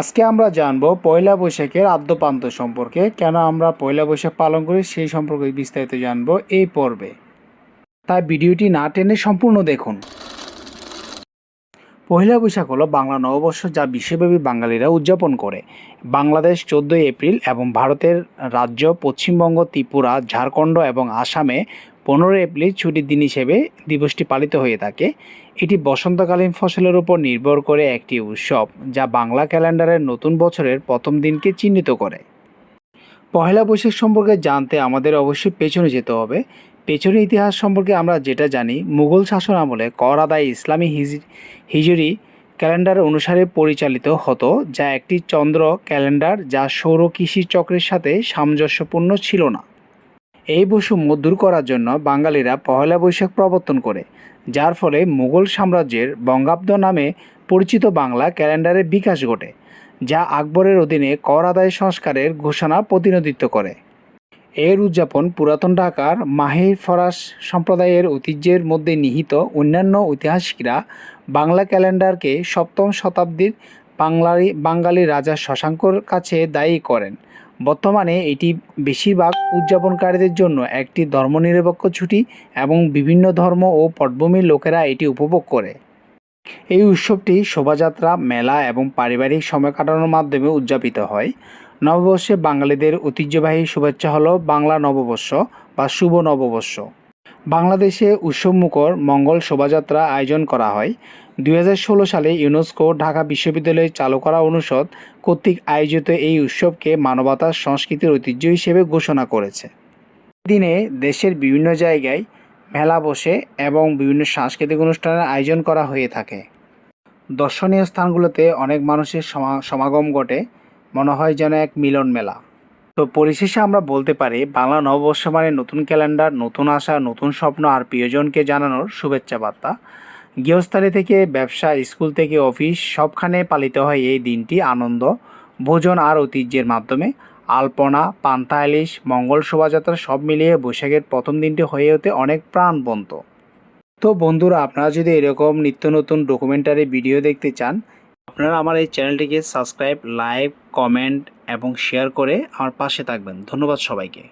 আজকে আমরা জানব পয়লা বৈশাখের আদ্যপান্ত সম্পর্কে। কেন আমরা পয়লা বৈশাখ পালন করি সেই সম্পর্কে বিস্তারিত জানব এই পর্বে। তাই ভিডিওটি না টেনে সম্পূর্ণ দেখুন। পয়লা বৈশাখ হলো বাংলা নববর্ষ যা বিশ্বব্যাপী বাঙালিরা উদযাপন করে। বাংলাদেশ চোদ্দোই এপ্রিল এবং ভারতের রাজ্য পশ্চিমবঙ্গ, ত্রিপুরা, ঝাড়খণ্ড এবং আসামে পনেরোই এপ্রিল ছুটির দিন হিসেবে দিবসটি পালিত হয়ে থাকে। এটি বসন্তকালীন ফসলের উপর নির্ভর করে একটি উৎসব, যা বাংলা ক্যালেন্ডারের নতুন বছরের প্রথম দিনকে চিহ্নিত করে। পহেলা বৈশাখ সম্পর্কে জানতে আমাদের অবশ্যই পেছনে যেতে হবে। পেছনের ইতিহাস সম্পর্কে আমরা যেটা জানি, মুঘল শাসন আমলে কর আদায় ইসলামী হিজ- হিজরি ক্যালেন্ডার অনুসারে পরিচালিত হতো, যা একটি চন্দ্র ক্যালেন্ডার যা সৌর কৃষি চক্রের সাথে সামঞ্জস্যপূর্ণ ছিল না। এই বৈষম্য দূর করার জন্য বাঙালিরা পহেলা বৈশাখ প্রবর্তন করে, যার ফলে মুঘল সাম্রাজ্যের বঙ্গাব্দ নামে পরিচিত বাংলা ক্যালেন্ডারের বিকাশ ঘটে, যা আকবরের অধীনে কর আদায় সংস্কারের ঘোষণা প্রতিনিধিত্ব করে। এর উদযাপন পুরাতন ঢাকার মাহে ফরাস সম্প্রদায়ের ঐতিহ্যের মধ্যে নিহিত অন্যান্য ঐতিহাসিকরা বাংলা ক্যালেন্ডারকে সপ্তম শতাব্দীর বাংলারি বাঙালি রাজা শশাঙ্কর কাছে দায়ী করেন। বর্তমানে এটি বেশিরভাগ উদযাপনকারীদের জন্য একটি ধর্মনিরপেক্ষ ছুটি এবং বিভিন্ন ধর্ম ও পটভূমির লোকেরা এটি উপভোগ করে। এই উৎসবটি শোভাযাত্রা, মেলা এবং পারিবারিক সময় কাটানোর মাধ্যমে উদযাপিত হয়। নববর্ষে বাঙালিদের ঐতিহ্যবাহী শুভেচ্ছা হল বাংলা নববর্ষ বা শুভ নববর্ষ। বাংলাদেশে উৎসবমুখর মঙ্গল শোভাযাত্রা আয়োজন করা হয়। দুই হাজার ষোলো সালে ইউনেস্কো ঢাকা বিশ্ববিদ্যালয়ে চালু করা অনুষদ কর্তৃক আয়োজিত এই উৎসবকে মানবতার সংস্কৃতির ঐতিহ্য হিসেবে ঘোষণা করেছে। দিনে দেশের বিভিন্ন জায়গায় মেলা বসে এবং বিভিন্ন সাংস্কৃতিক অনুষ্ঠানের আয়োজন করা হয়ে থাকে। দর্শনীয় স্থানগুলোতে অনেক মানুষের সমা- সমাগম ঘটে। মনে হয় যেন এক মিলন মেলা। তো পরিশেষে আমরা বলতে পারি, বাংলা নববর্ষ মানে নতুন ক্যালেন্ডার, নতুন আশা, নতুন স্বপ্ন আর প্রিয়জনকে জানানোর শুভেচ্ছা বার্তা। গৃহস্থালী থেকে ব্যবসা, স্কুল থেকে অফিস, সবখানে পালিত হয় এই দিনটি আনন্দ, ভোজন আর ঐতিহ্যের মাধ্যমে। আলপনা, পান্তা ইলিশ, মঙ্গল শোভাযাত্রা সব মিলিয়ে বৈশাখের প্রথম দিনটি হয়ে ওঠে অনেক প্রাণবন্ত। তো বন্ধুরা, আপনারা যদি এরকম নিত্য নতুন ডকুমেন্টারি ভিডিও দেখতে চান, আপনারা আমার এই চ্যানেলটিকে সাবস্ক্রাইব লাইক কমেন্ট এবং শেয়ার করে আমার পাশে থাকবেন। ধন্যবাদ সবাইকে।